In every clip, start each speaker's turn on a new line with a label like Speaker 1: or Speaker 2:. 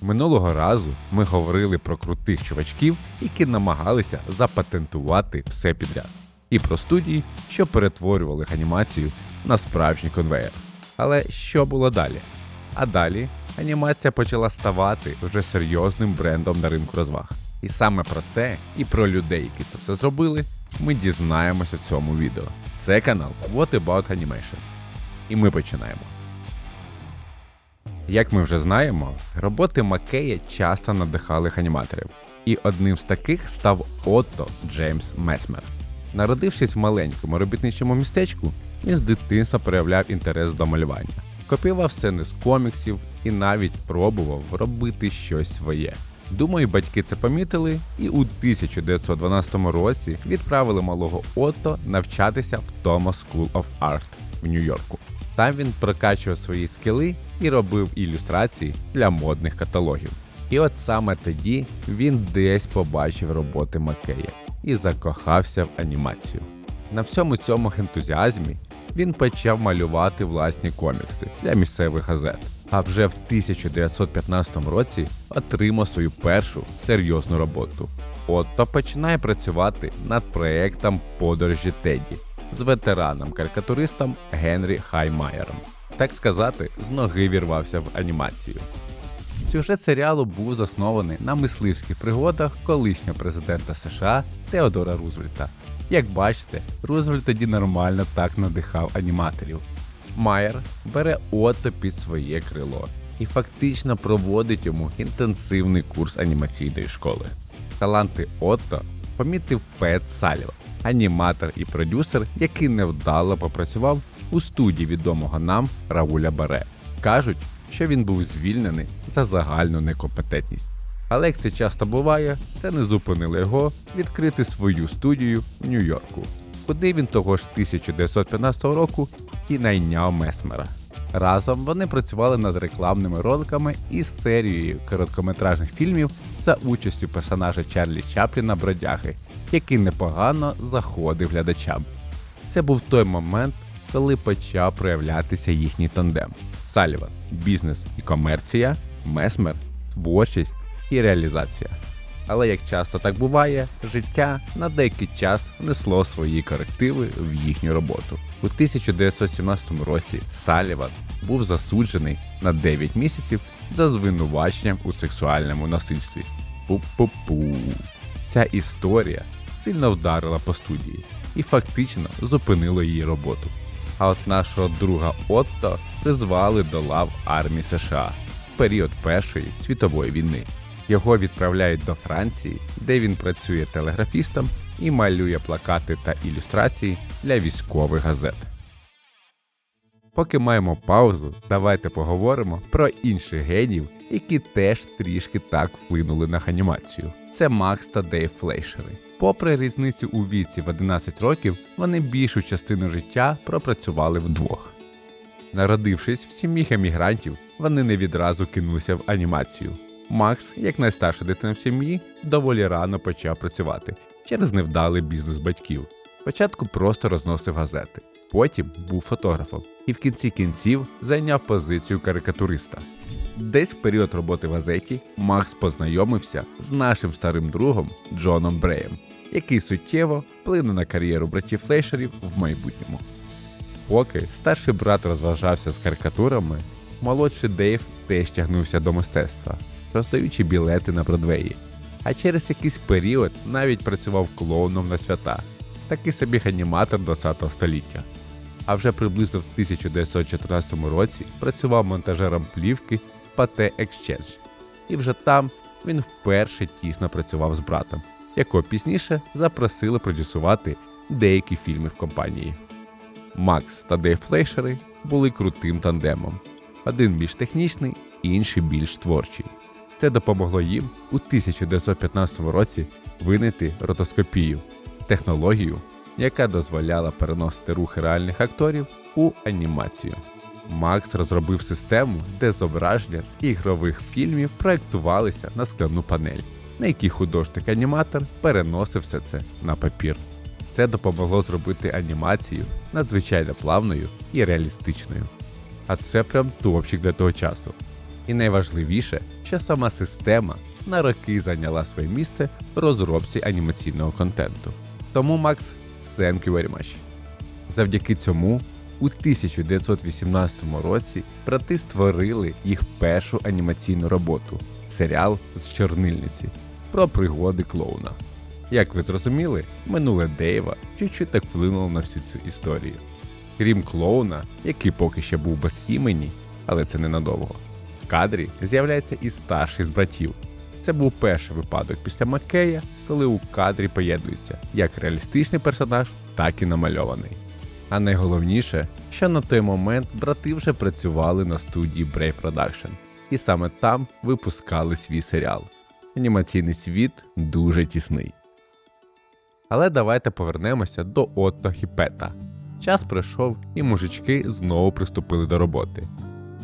Speaker 1: Минулого разу ми говорили про крутих чувачків, які намагалися запатентувати все підряд, і про студії, що перетворювали анімацію на справжній конвейер. Але що було далі? А далі анімація почала ставати вже серйозним брендом на ринку розваг. І саме про це і про людей, які це все зробили, ми дізнаємося в цьому відео. Це канал What About Animation. І ми починаємо. Як ми вже знаємо, роботи Макея часто надихали аніматорів, і одним з таких став Отто Джеймс Месмер. Народившись в маленькому робітничому містечку, він з дитинства проявляв інтерес до малювання, копіював сцени з коміксів і навіть пробував робити щось своє. Думаю, батьки це помітили і у 1912 році відправили малого Отто навчатися в Thomas School of Art в Нью-Йорку. Там він прокачував свої скіли і робив ілюстрації для модних каталогів. І от саме тоді він десь побачив роботи Макея і закохався в анімацію. На всьому цьому ентузіазмі він почав малювати власні комікси для місцевих газет. А вже в 1915 році отримав свою першу серйозну роботу. Отто починає працювати над проєктом подорожі Теді з ветераном-карикатуристом Генрі Хаймаєром. Так сказати, з ноги вірвався в анімацію. Сюжет серіалу був заснований на мисливських пригодах колишнього президента США Теодора Рузвельта. Як бачите, Рузвельт тоді нормально так надихав аніматорів. Майер бере Отто під своє крило і фактично проводить йому інтенсивний курс анімаційної школи. Таланти Отто помітив Пет Саліва, аніматор і продюсер, який невдало попрацював у студії відомого нам Рауля Баре. Кажуть, що він був звільнений за загальну некомпетентність. Але як це часто буває, це не зупинило його відкрити свою студію в Нью-Йорку, куди він того ж 1915 року і найняв Месмера. Разом вони працювали над рекламними роликами із серією короткометражних фільмів за участю персонажа Чарлі Чапліна Бродяги, який непогано заходив глядачам. Це був той момент, коли почав проявлятися їхній тандем. Саліван бізнес і комерція, месмер, творчість і реалізація. Але як часто так буває, життя на деякий час внесло свої корективи в їхню роботу. У 1917 році Саліван був засуджений на 9 місяців за звинуваченням у сексуальному насильстві. Пу-пу-пу. Ця історія сильно вдарила по студії і фактично зупинила її роботу. А от нашого друга Отто призвали до лав армії США в період Першої світової війни. Його відправляють до Франції, де він працює телеграфістом і малює плакати та ілюстрації для військових газет. Поки маємо паузу, давайте поговоримо про інших генів, які теж трішки так вплинули на анімацію. Це Макс та Дейв Флейшери. Попри різницю у віці в 11 років, вони більшу частину життя пропрацювали вдвох. Народившись в сім'ї емігрантів, вони не відразу кинулися в анімацію. Макс, як найстарша дитина в сім'ї, доволі рано почав працювати через невдалий бізнес батьків. Спочатку просто розносив газети, потім був фотографом і в кінці кінців зайняв позицію карикатуриста. Десь в період роботи в газеті Макс познайомився з нашим старим другом Джоном Бреєм, який суттєво вплине на кар'єру братів Флейшерів в майбутньому. Поки старший брат розважався з карикатурами, молодший Дейв теж тягнувся до мистецтва, роздаючи білети на Бродвеї. А через якийсь період навіть працював клоуном на свята, такий собі аніматор 20 століття. А вже приблизно в 1914 році працював монтажером плівки Pate Exchange. І вже там він вперше тісно працював з братом, якого пізніше запросили продюсувати деякі фільми в компанії. Макс та Дейв Флейшери були крутим тандемом. Один більш технічний, інший більш творчий. Це допомогло їм у 1915 році винайти ротоскопію технологію, яка дозволяла переносити рухи реальних акторів у анімацію. Макс розробив систему, де зображення з ігрових фільмів проєктувалися на скляну панель, на якій художник-аніматор переносив все це на папір. Це допомогло зробити анімацію надзвичайно плавною і реалістичною. А це прям топчик для того часу. І найважливіше, що сама система на роки зайняла своє місце в розробці анімаційного контенту. Тому Макс, thank you very much. Завдяки цьому у 1918 році брати створили їх першу анімаційну роботу серіал з чорнильниці про пригоди клоуна. Як ви зрозуміли, минуле Дейва чуть-чуть так вплинуло на всю цю історію. Крім клоуна, який поки ще був без імені, але це ненадовго. Кадрі з'являється і старший з братів. Це був перший випадок після Маккея, коли у кадрі поєднується як реалістичний персонаж, так і намальований. А найголовніше, що на той момент брати вже працювали на студії Brave Production, і саме там випускали свій серіал. Анімаційний світ дуже тісний. Але давайте повернемося до Отто Хіпета. Час пройшов, і мужички знову приступили до роботи.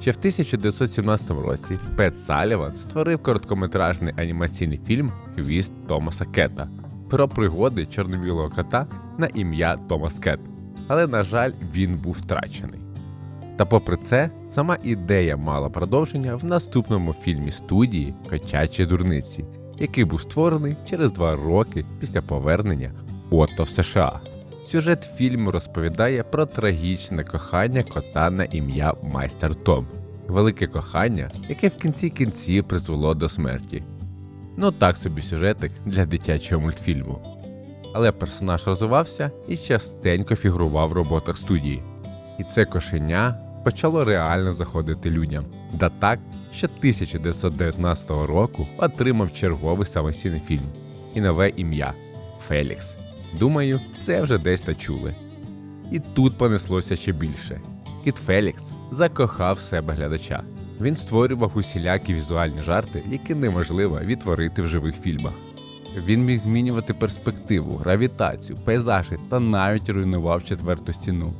Speaker 1: Ще в 1917 році Пет Саліван створив короткометражний анімаційний фільм Хвіст Томаса Кета про пригоди чорно-білого кота на ім'я Томас Кет. Але, на жаль, він був втрачений. Та попри це, сама ідея мала продовження в наступному фільмі студії Котячі дурниці, який був створений через два роки після повернення Отто в США. Сюжет фільму розповідає про трагічне кохання кота на ім'я Майстер Том, велике кохання, яке в кінці кінців призвело до смерті. Ну так собі сюжетик для дитячого мультфільму. Але персонаж розвивався і частенько фігурував в роботах студії. І це кошеня почало реально заходити людям. Да так, що 1919 року отримав черговий самостійний фільм і нове ім'я Фелікс. Думаю, це вже десь та чули. І тут понеслося ще більше. Кіт Фелікс закохав себе глядача. Він створював усілякі візуальні жарти, які неможливо відтворити в живих фільмах. Він міг змінювати перспективу, гравітацію, пейзажі та навіть руйнував четверту стіну.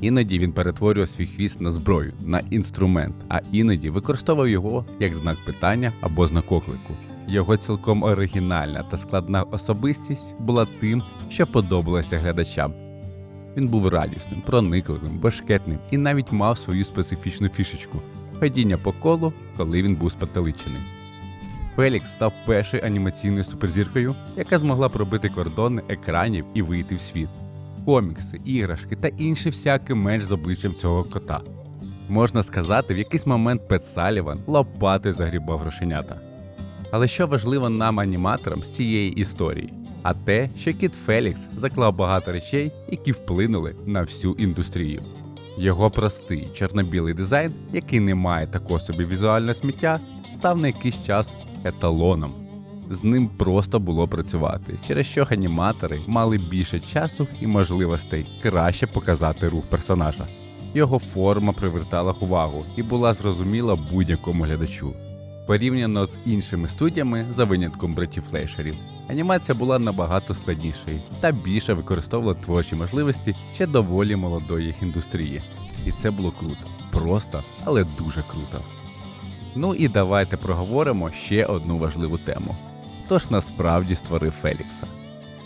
Speaker 1: Іноді він перетворював свій хвіст на зброю, на інструмент, а іноді використовував його як знак питання або знак оклику. Його цілком оригінальна та складна особистість була тим, що подобалося глядачам. Він був радісним, проникливим, бешкетним і навіть мав свою специфічну фішечку ходіння по колу, коли він був спотеличений. Фелікс став першою анімаційною суперзіркою, яка змогла пробити кордони екранів і вийти в світ. Комікси, іграшки та інше всяке менш з обличчям цього кота. Можна сказати, в якийсь момент Пет Саліван лопатою загрібав грошенята. Але що важливо нам, аніматорам, з цієї історії? А те, що кіт Фелікс заклав багато речей, які вплинули на всю індустрію. Його простий чорно-білий дизайн, який не має такого собі візуального сміття, став на якийсь час еталоном. З ним просто було працювати, через що аніматори мали більше часу і можливостей краще показати рух персонажа. Його форма привертала увагу і була зрозуміла будь-якому глядачу. Порівняно з іншими студіями за винятком братів Флейшерів, анімація була набагато складнішою та більше використовувала творчі можливості ще доволі молодої індустрії. І це було круто. Просто, але дуже круто. Ну і давайте проговоримо ще одну важливу тему. Хто ж насправді створив Фелікса?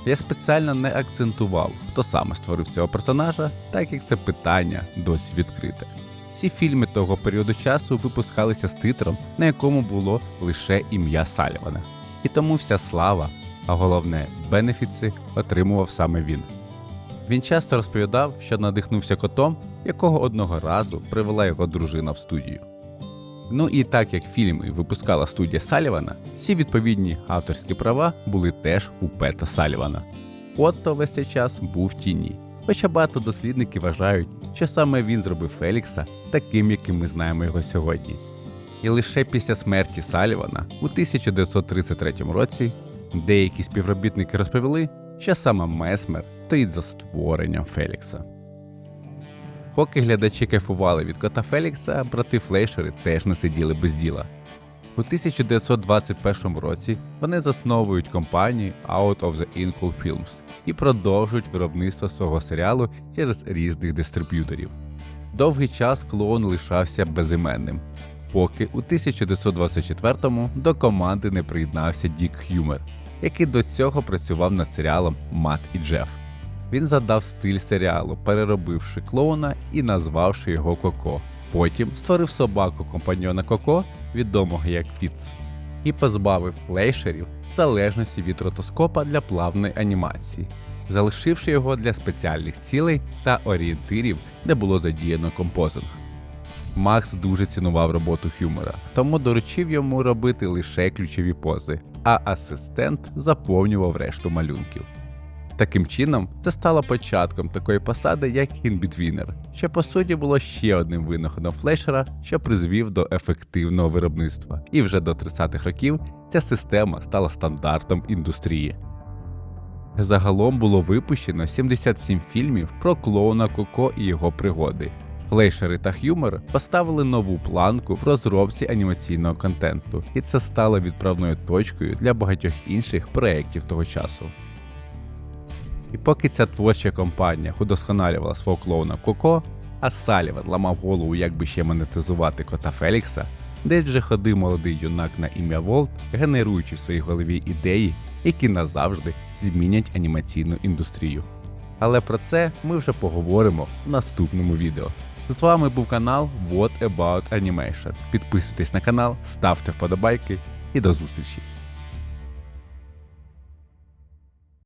Speaker 1: Я спеціально не акцентував, хто саме створив цього персонажа, так як це питання досі відкрите. Всі фільми того періоду часу випускалися з титром, на якому було лише ім'я Салівана. І тому вся слава, а головне бенефіци отримував саме він. Він часто розповідав, що надихнувся котом, якого одного разу привела його дружина в студію. Ну і так як фільми випускала студія Салівана, всі відповідні авторські права були теж у Пета Салівана. Отто весь цей час був в тіні. Хоча багато дослідників вважають, що саме він зробив Фелікса таким, яким ми знаємо його сьогодні. І лише після смерті Салівана у 1933 році деякі співробітники розповіли, що саме Месмер стоїть за створенням Фелікса. Поки глядачі кайфували від кота Фелікса, брати Флейшери теж не сиділи без діла. У 1921 році вони засновують компанію Out of the Inkle Films і продовжують виробництво свого серіалу через різних дистриб'юторів. Довгий час клоун лишався безіменним, поки у 1924-му до команди не приєднався Дік Х'юмер, який до цього працював над серіалом Мат і Джеф. Він задав стиль серіалу, переробивши клоуна і назвавши його Коко, Потім створив собаку компаньона Коко, відомого як Фіц, і позбавив флейшерів залежності від ротоскопа для плавної анімації, залишивши його для спеціальних цілей та орієнтирів, де було задіяно композинг. Макс дуже цінував роботу Хюмера, тому доручив йому робити лише ключові пози, а асистент заповнював решту малюнків. Таким чином, це стало початком такої посади, як інбітвінер, що по суті було ще одним винаходом флешера, що призвів до ефективного виробництва. І вже до 30-х років ця система стала стандартом індустрії. Загалом було випущено 77 фільмів про клоуна Коко і його пригоди. Флейшери та Х'юмер поставили нову планку в розробці анімаційного контенту, і це стало відправною точкою для багатьох інших проєктів того часу. І поки ця творча компанія удосконалювала свого клоуна Коко, а Саліван ламав голову, як би ще монетизувати кота Фелікса, десь вже ходив молодий юнак на ім'я Волт, генеруючи в своїй голові ідеї, які назавжди змінять анімаційну індустрію. Але про це ми вже поговоримо в наступному відео. З вами був канал What About Animation. Підписуйтесь на канал, ставте вподобайки і до зустрічі!